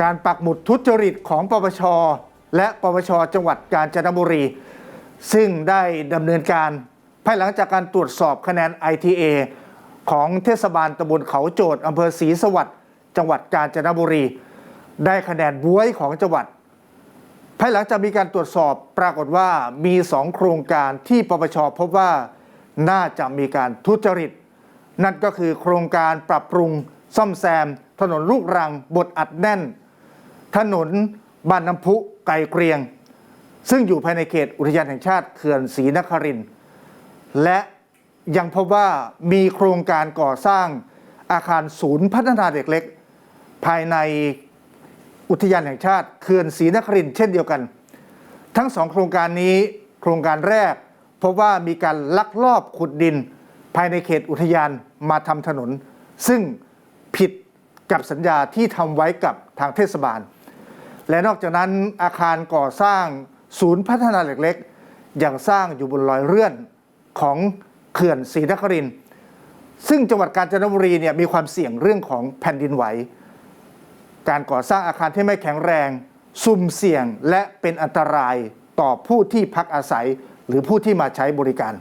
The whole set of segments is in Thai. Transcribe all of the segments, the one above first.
การปักหมุดทุจริตของปปช และปปช จังหวัดกาญจนบุรี ซึ่งได้ดำเนินการภายหลังจากการตรวจสอบคะแนน ITA ของเทศบาลตำบลเขาโจทย์อำเภอศรีสวัสดิ์จังหวัดกาญจนบุรี ได้คะแนนบวยของจังหวัดภายหลังจากมีการตรวจสอบปรากฏว่ามีสองโครงการที่ปปชพบว่าน่าจะมีการทุจริต นั่นก็คือโครงการปรับปรุงซ่อมแซม ถนนลูกรังบทอัดแน่น ถนนบ้านน้ำพุไก่เกรียง ซึ่งอยู่ภายในเขตอุทยานแห่งชาติเขื่อนศรีนครินและยังพบว่ามีโครงการก่อสร้างอาคารศูนย์พัฒนาเด็กเล็ก ภายในอุทยานแห่งชาติเขื่อนศรีนครินเช่นเดียวกัน ทั้งสองโครงการนี้โครงการแรกพบว่ามีการลักลอบขุดดิน ภายในเขตอุทยานมาทำถนน ซึ่งผิดกับสัญญาที่ทำไว้กับทางเทศบาล และนอกจากนั้นอาคารก่อสร้างศูนย์พัฒนาเด็กเล็กยังสร้างอยู่บนรอยเลื่อนของเขื่อนศรีนครินทร์ซึ่งจังหวัดกาญจนบุรีเนี่ยมีความเสี่ยงเรื่องของแผ่นดินไหว การก่อสร้างอาคารที่ไม่แข็งแรง สุ่มเสี่ยงและเป็นอันตรายต่อผู้ที่พักอาศัย หรือผู้ที่มาใช้บริการ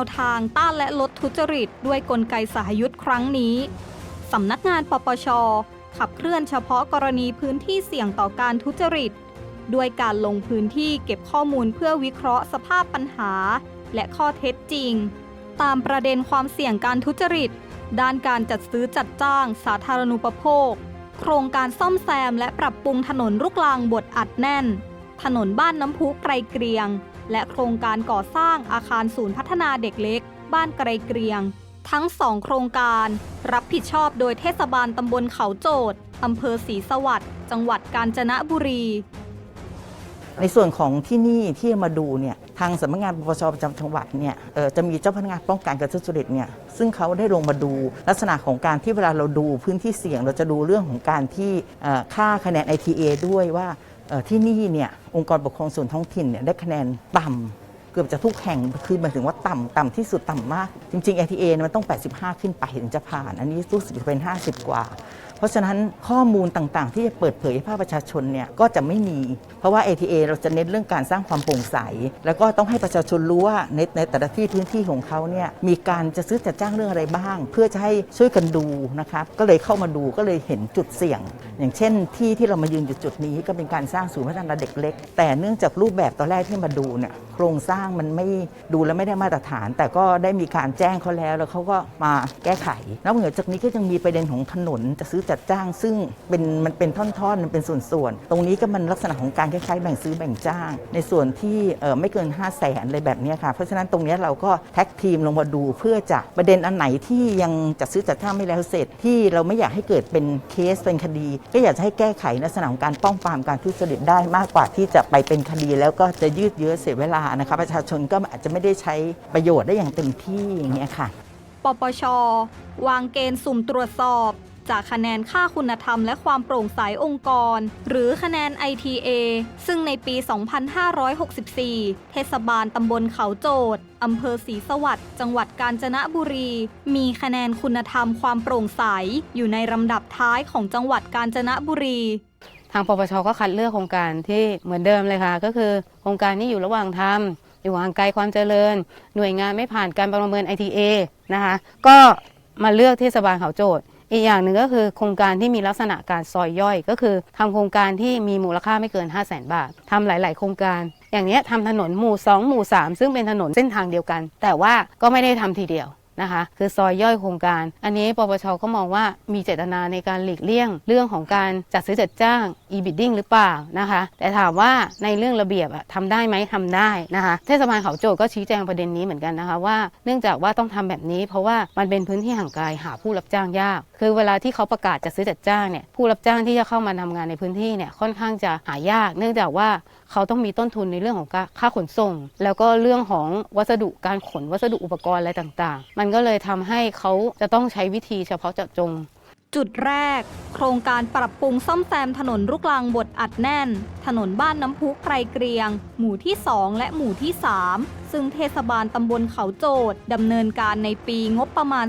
วทางต้านและลดทุจริต ด้วยกลไกสหยุทธ์ครั้งนี้ สำนักงานปปช ขับเคลื่อนเฉพาะกรณีพื้นที่เสี่ยงต่อการทุจริต ด้วยการลงพื้นที่เก็บข้อมูลเพื่อวิเคราะห์สภาพปัญหา และข้อเท็จจริง ตามประเด็นความเสี่ยงการทุจริต ด้านการจัดซื้อจัดจ้าง สาธารณูปโภค โครงการซ่อมแซมและปรับปรุงถนนลูกลางบทอัดแน่น ถนนบ้านน้ำพุไกรเกรียง และโครงการก่อสร้างอาคารศูนย์พัฒนาเด็กเล็ก บ้านไกรเกรียง ทั้งสองโครงการ รับผิดชอบโดยเทศบาลตำบลเขาโจทย์อำเภอศรีสวัสดิ์จังหวัดกาญจนบุรี ในส่วนของที่นี่ที่มาดูเนี่ยทางสำนักงานปปชประจำจังหวัดเนี่ยจะมีเจ้าพนักงานป้องกันการทุจริตเนี่ยซึ่งเขาได้ลงมาดูลักษณะของการที่เวลาเราดูพื้นที่เสี่ยง เราจะดูเรื่องของการที่ค่าคะแนน ITA ด้วยว่า ที่นี่เนี่ยองค์กรปกครองส่วนท้องถิ่นเนี่ยได้คะแนนต่ำเกือบจะทุกแห่งคือหมายถึงว่าต่ำต่ำที่สุดต่ำมาก จริงๆ ITA เนี่ยมันต้อง 85 ขึ้นไปถึงจะผ่าน อันนี้รู้สึกจะเป็น 50 กว่า เพราะฉะนั้นข้อมูลต่างๆ ที่จะเปิดเผยให้ภาคประชาชนเนี่ยก็จะไม่มี เพราะว่า ATA เราจะเน้นเรื่องการสร้างความโปร่งใส แล้วก็ต้องให้ประชาชนรู้ว่าในในแต่ละที่พื้นที่ของเขาเนี่ยมีการจะซื้อจัดจ้างเรื่องอะไรบ้าง เพื่อจะให้ช่วยกันดูนะครับก็เลยเข้ามาดูก็เลยเห็นจุดเสี่ยง อย่างเช่นที่ที่เรามายืนอยู่จุดนี้ก็เป็นการสร้างศูนย์พัฒนาเด็กเล็ก แต่เนื่องจากรูปแบบตอนแรกที่มาดูเนี่ยโครงสร้างมันไม่ดูแล้วไม่ได้มาตรฐาน แต่ก็ได้มีการแจ้งเขาแล้วแล้วเขาก็มาแก้ไขแล้วเหนือจากนี้ก็ยังมีประเด็นของถนนจะซื้อจัดจ้าง ซึ่งเป็นมันเป็นท่อนๆมันเป็นส่วนๆ ตรงนี้ก็มันลักษณะของการคล้ายๆแบ่งซื้อแบ่งจ้าง ในส่วนที่ไม่เกิน 5 0 0แสนอะไรแบบนี้ค่ะ เพราะฉะนั้นตรงนี้เราก็แท็กทีมลงมาดูเพื่อจะประเด็นอันไหนที่ยังจัดซื้อจัดจ้างไม่แล้วเสร็จ ที่เราไม่อยากให้เกิดเป็นเคสเป็นคดี ก็อยากจะให้แก้ไขลักษณะของการป้องปรามการทุจริตได้มากกว่าที่จะไปเป็นคดีแล้วก็จะยืดเยื้อเสียเวลานะคะประชาชนก็อาจจะไม่ได้ใช้ประโยชน์ได้อย่างเต็มที่อย่างเงี้ยค่ะ ปปช วางเกณฑ์สุ่มตรวจสอบ จากคะแนนค่าคุณธรรมและความโปร่งใสองค์กร หรือคะแนน ITA ซึ่งในปี 2564 เทศบาลตำบลเขาโจทย์อำเภอศรีสวัสดิ์จังหวัดกาญจนบุรี มีคะแนนคุณธรรมความโปร่งใส อยู่ในลำดับท้ายของจังหวัดกาญจนบุรี ทางปปชก็คัดเลือกโครงการที่เหมือนเดิมเลยค่ะ ก็คือโครงการนี้อยู่ระหว่างทำอยู่ห่างไกลความเจริญ หน่วยงานไม่ผ่านการประเมิน ITA นะคะ ก็มาเลือกเทศบาลเขาโจทย์ อีกอย่างหนึ่งก็คือโครงการที่มีลักษณะการซอยย่อย ก็คือทำโครงการที่มีมูลค่าไม่เกิน 5 0 0แสนบาททำหลาย ๆ โครงการ อย่างนี้ทำถนนหมู่ 2 หมู่ 3 ซึ่งเป็นถนนเส้นทางเดียวกัน แต่ว่าก็ไม่ได้ทำทีเดียว นะคะ คือซอยย่อยโครงการ อันนี้ปปชก็มองว่ามีเจตนาในการหลีกเลี่ยง เรื่องของการจัดซื้อจัดจ้าง e-bidding หรือเปล่านะคะ แต่ถามว่าในเรื่องระเบียบอะทำได้ไหมทำได้นะคะ เทศบาลเขาโจก็ชี้แจงประเด็นนี้เหมือนกันนะคะว่าเนื่องจากว่าต้องทำแบบนี้ เพราะว่ามันเป็นพื้นที่ห่างไกลหาผู้รับจ้างยาก คือเวลาที่เขาประกาศจัดซื้อจัดจ้างเนี่ยผู้รับจ้างที่จะเข้ามาทำงานในพื้นที่เนี่ยค่อนข้างจะหายาก เนื่องจากว่าเขาต้องมีต้นทุนในเรื่องของค่าขนส่ง แล้วก็เรื่องของวัสดุการขนวัสดุอุปกรณ์อะไรต่างๆ มันก็เลยทำให้เขาจะต้องใช้วิธีเฉพาะเจาะจง จุดแรก โครงการปรับปรุงซ่อมแซมถนนลูกลังบดอัดแน่น ถนนบ้านน้ำพุไกรเกรียง หมู่ที่ 2 และหมู่ที่ 3 ซึ่งเทศบาลตำบลเขาโจดดำเนินการในปีงบประมาณ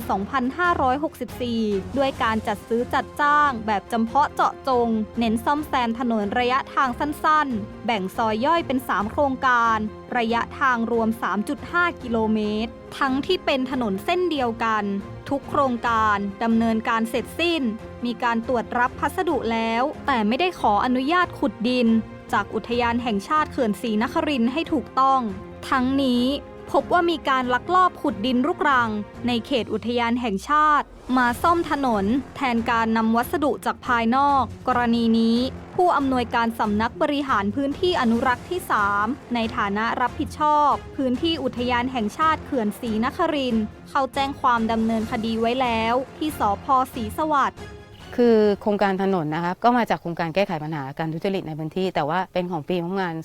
2564 ด้วยการจัดซื้อจัดจ้าง แบบจำเพาะเจาะจง เน้นซ่อมแซมถนนระยะทางสั้นๆ แบ่งซอยย่อยเป็น 3 โครงการ ระยะทางรวม 3.5 กิโลเมตร ทั้งที่เป็นถนนเส้นเดียวกัน ทุกโครงการดำเนินการเสร็จสิ้น มีการตรวจรับพัสดุแล้ว แต่ไม่ได้ขออนุญาตขุดดิน จากอุทยานแห่งชาติเขื่อนศรีนครินทร์ให้ถูกต้อง ทั้งนี้ พบว่ามีการลักลอบขุดดินรุกรัง ในเขตอุทยานแห่งชาติ มาซ่อมถนน แทนการนำวัสดุจากภายนอก กรณีนี้ ผู้อำนวยการสำนักบริหารพื้นที่อนุรักษ์ที่ 3 ในฐานะรับผิดชอบ พื้นที่อุทยานแห่งชาติเขื่อนศรีนคริน เข้าแจ้งความดำเนินคดีไว้แล้ว ที่สพศรีสวัสดิ์ คือโครงการถนนนะครับก็มาจากโครงการแก้ไขปัญหาการทุจริตในพื้นที่ แต่ว่าเป็นของปีงบประมาณ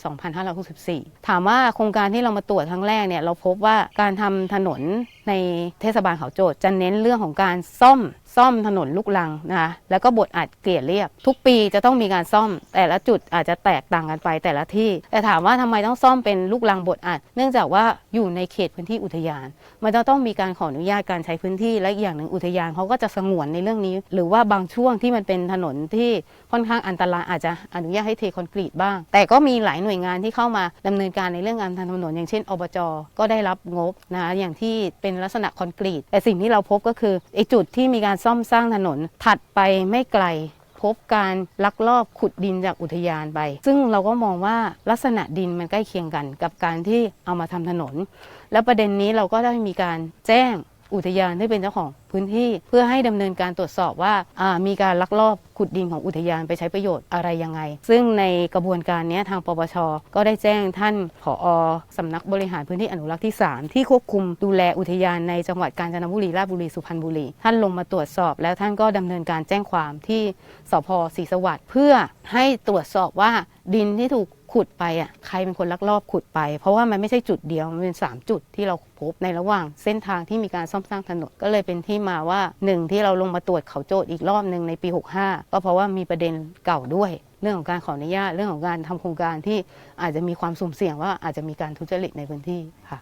2564 ถามว่าโครงการที่เรามาตรวจครั้งแรกเนี่ยเราพบว่าการทำถนน ในเทศบาลเขาโจทย์จะเน้นเรื่องของการซ่อมซ่อมถนนลูกลังนะคะแล้วก็บดอัดเกลี่ยเรียบ ทุกปีจะต้องมีการซ่อม แต่ละจุดอาจจะแตกต่างกันไปแต่ละที่ แต่ถามว่าทำไมต้องซ่อมเป็นลูกลังบดอัด เนื่องจากว่าอยู่ในเขตพื้นที่อุทยาน มันจะต้องมีการขออนุญาตการใช้พื้นที่และอีกอย่างหนึ่งอุทยานเขาก็จะสงวนในเรื่องนี้ หรือว่าบางช่วงที่มันเป็นถนนที่ค่อนข้างอันตรายอาจจะอนุญาตให้เทคอนกรีตบ้าง แต่ก็มีหลายหน่วยงานที่เข้ามาดำเนินการในเรื่องการทำถนนอย่างเช่นอบจก็ได้รับงบนะอย่างที่เป็นลักษณะคอนกรีต แต่สิ่งที่เราพบก็คือไอ้จุดที่มีการซ่อมสร้างถนนถัดไปไม่ไกลพบการลักลอบขุดดินจากอุทยานไป ซึ่งเราก็มองว่าลักษณะดินมันใกล้เคียงกัน กับการที่เอามาทำถนน แล้วประเด็นนี้เราก็ได้มีการแจ้ง อุทยานที่เป็นเจ้าของพื้นที่เพื่อให้ดำเนินการตรวจสอบว่าามีการลักลอบขุดดินของอุทยานไปใช้ประโยชน์อะไรยังไง ซึ่งในกระบวนการนี้ทางปปช ก็ได้แจ้งท่านผอสำนักบริหารพื้นที่อนุรักษ์ที่ 3 ที่ควบคุมดูแลอุทยานในจังหวัดกาญจนบุรีราชบุรีสุพรรณบุรี ท่านลงมาตรวจสอบ แล้วท่านก็ดำเนินการแจ้งความที่สพศรีสวัสดิ์เพื่อให้ตรวจสอบว่าดินที่ถูก ขุดไปอะใครเป็นคนลักลอบขุดไป เพราะว่ามันไม่ใช่จุดเดียว มันเป็น3จุดที่เราพบในระหว่างเส้นทางที่มีการซ่อมสร้างถนนก็เลยเป็นที่มาว่าหนึ่งที่เราลงมาตรวจเขาโจทย์อีกรอบหนึ่งในปี 65 ก็เพราะว่ามีประเด็นเก่าด้วย เรื่องของการขออนุญาตเรื่องของการทำโครงการที่อาจจะมีความสุ่มเสี่ยงว่าอาจจะมีการทุจริตในพื้นที่ค่ะ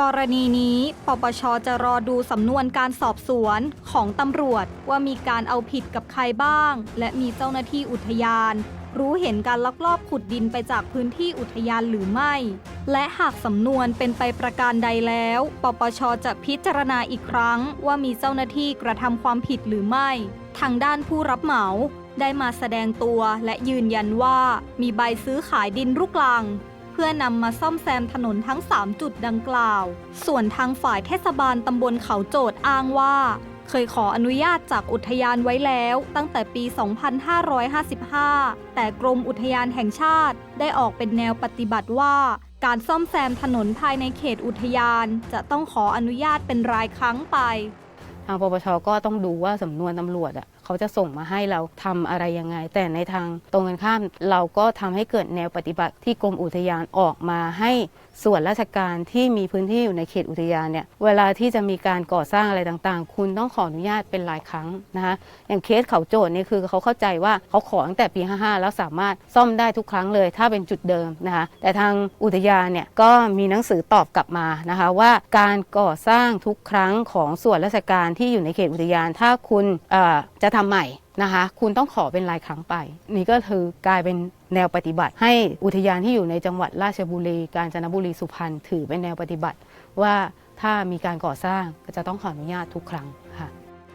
กรณีนี้ ปปชจะรอดูสำนวนการสอบสวนของตำรวจว่ามีการเอาผิดกับใครบ้าง และมีเจ้าหน้าที่อุทยาน รู้เห็นการลักลอบขุดดินไปจากพื้นที่อุทยานหรือไม่ และหากสำนวนเป็นไปประการใดแล้ว ปปชจะพิจารณาอีกครั้งว่ามีเจ้าหน้าที่กระทำความผิดหรือไม่ ทางด้านผู้รับเหมาได้มาแสดงตัวและยืนยันว่ามีใบซื้อขายดินรุกลัง เพื่อนำมาซ่อมแซมถนนทั้ง 3 จุดดังกล่าว ส่วนทางฝ่ายเทศบาลตำบลเขาโจดอ้างว่า เคยขออนุญาตจากอุทยานไว้แล้วตั้งแต่ปี 2555 แต่กรมอุทยานแห่งชาติได้ออกเป็นแนวปฏิบัติว่า การซ่อมแซมถนนภายในเขตอุทยานจะต้องขออนุญาตเป็นรายครั้งไป ทางปปชก็ต้องดูว่าสำนวนตำรวจอะเขาจะส่งมาให้เราทำอะไรยังไง แต่ในทางตรงกันข้ามเราก็ทำให้เกิดแนวปฏิบัติที่กรมอุทยานออกมาให้ส่วนราชการที่มีพื้นที่อยู่ในเขตอุทยานเนี่ยเวลาที่จะมีการก่อสร้างอะไรต่างๆ คุณต้องขออนุญาตเป็นรายครั้งนะคะอย่างเคสเขาโจทย์เนี่ยคือเขาเข้าใจว่าเขาขอตั้งแต่ปี 55 แล้วสามารถซ่อมได้ทุกครั้งเลย ถ้าเป็นจุดเดิมนะคะแต่ทางอุทยานเนี่ยก็มีหนังสือตอบกลับมานะคะว่าการก่อสร้างทุกครั้งของส่วนราชการที่อยู่ในเขตอุทยาน ถ้าคุณจะทำใหม่ นะคะ คุณต้องขอเป็นรายครั้งไป นี่ก็คือกลายเป็นแนวปฏิบัติ ให้อุทยานที่อยู่ในจังหวัดราชบุรี กาญจนบุรีสุพรรณถือเป็นแนวปฏิบัติ ว่าถ้ามีการก่อสร้างก็จะต้องขออนุญาตทุกครั้งค่ะ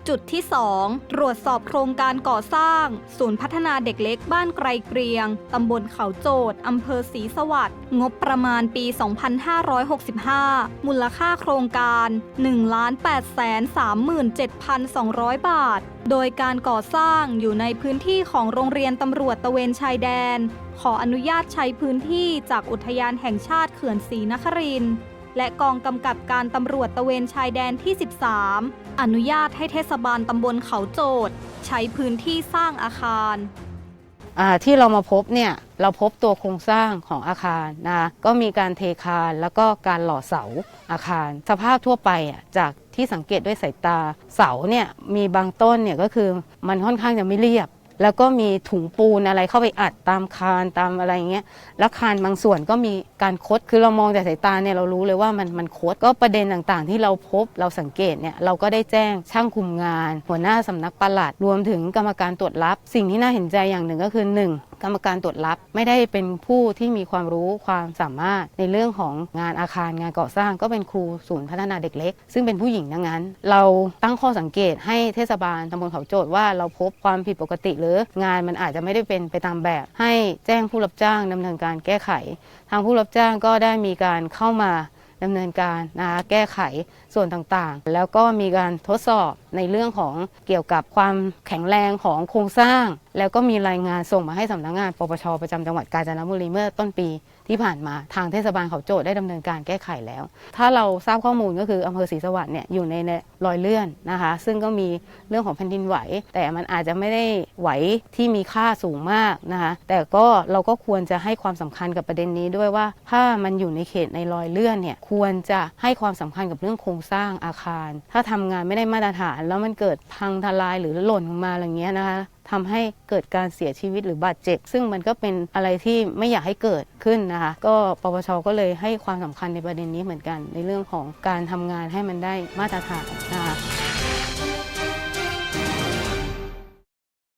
จุดที่ 2 ตรวจสอบโครงการก่อสร้าง ศูนย์พัฒนาเด็กเล็กบ้านไกรเกรียง ตำบลเขาโจดอำเภอศรีสวัสดิ์งบประมาณปี 2565 มูลค่าโครงการ 1,837,200 บาท โดยการก่อสร้างอยู่ในพื้นที่ของโรงเรียนตำรวจตะเวนชายแดน ขออนุญาตใช้พื้นที่จากอุทยานแห่งชาติเขื่อนศรีนครินทร์และกองกำกับการตำรวจตะเวนชายแดนที่ 13 อนุญาตให้เทศบาลตำบลเขาโจดใช้พื้นที่สร้างอาคาร ที่เรามาพบเนี่ยเราพบตัวโครงสร้างของอาคารนะก็มีการเทคานแล้วก็การหล่อเสาอาคาร สภาพทั่วไปอะจากที่สังเกตด้วยสายตาเสาเนี่ยมีบางต้นเนี่ยก็คือมันค่อนข้างจะไม่เรียบ แล้วก็มีถุงปูนอะไรเข้าไปอัดตามคานตามอะไรอย่างเงี้ย แล้วคานบางส่วนก็มีการคด คือเรามองแต่สายตาเนี่ยเรารู้เลยว่ามันมันคด ก็ประเด็นต่างๆ ที่เราพบเราสังเกตเนี่ยเราก็ได้แจ้งช่างคุมงาน หัวหน้าสำนักปลัด รวมถึงกรรมการตรวจรับ สิ่งที่น่าเห็นใจอย่างหนึ่งก็คือ 1. กรรมการตรวจรับ ไม่ได้เป็นผู้ที่มีความรู้ความสามารถในเรื่องของงานอาคารงานก่อสร้าง ก็เป็นครูศูนย์พัฒนาเด็กเล็ก ซึ่งเป็นผู้หญิงทั้งนั้น เราตั้งข้อสังเกตให้เทศบาลตำบลเขาโจทย์ว่าเราพบความผิดปกติ หรืองานมันอาจจะไม่ได้เป็นไปตามแบบ ให้แจ้งผู้รับจ้างดำเนินการแก้ไข ทางผู้รับจ้างก็ได้มีการเข้ามาดำเนินการนะคะแก้ไขส่วนต่างๆ แล้วก็มีการทดสอบในเรื่องของเกี่ยวกับความแข็งแรงของโครงสร้าง แล้วก็มีรายงานส่งมาให้สำนักงานปปชประจำจังหวัดกาญจนบุรีเมื่อต้นปีที่ผ่านมาทางเทศบาลเขาโจทย์ได้ดำเนินการแก้ไขแล้ว ถ้าเราทราบข้อมูลก็คืออำเภอศรีสวัสดิ์เนี่ยอยู่ในรอยเลื่อนนะคะ ซึ่งก็มีเรื่องของแผ่นดินไหว แต่มันอาจจะไม่ได้ไหวที่มีค่าสูงมากนะคะแต่ก็เราก็ควรจะให้ความสำคัญกับประเด็นนี้ด้วยว่า ถ้ามันอยู่ในเขตในรอยเลื่อนเนี่ยควรจะให้ความสำคัญกับเรื่องโครงสร้างอาคาร ถ้าทำงานไม่ได้มาตรฐาน แล้วมันเกิดพังทลายหรือหล่นลงมาอะไรเงี้ยนะคะ ทำให้เกิดการเสียชีวิตหรือบาดเจ็บ ซึ่งมันก็เป็นอะไรที่ไม่อยากให้เกิดขึ้นนะคะ ก็ปปชก็เลยให้ความสำคัญในประเด็นนี้เหมือนกัน ในเรื่องของการทำงานให้มันได้มาตรฐานนะคะ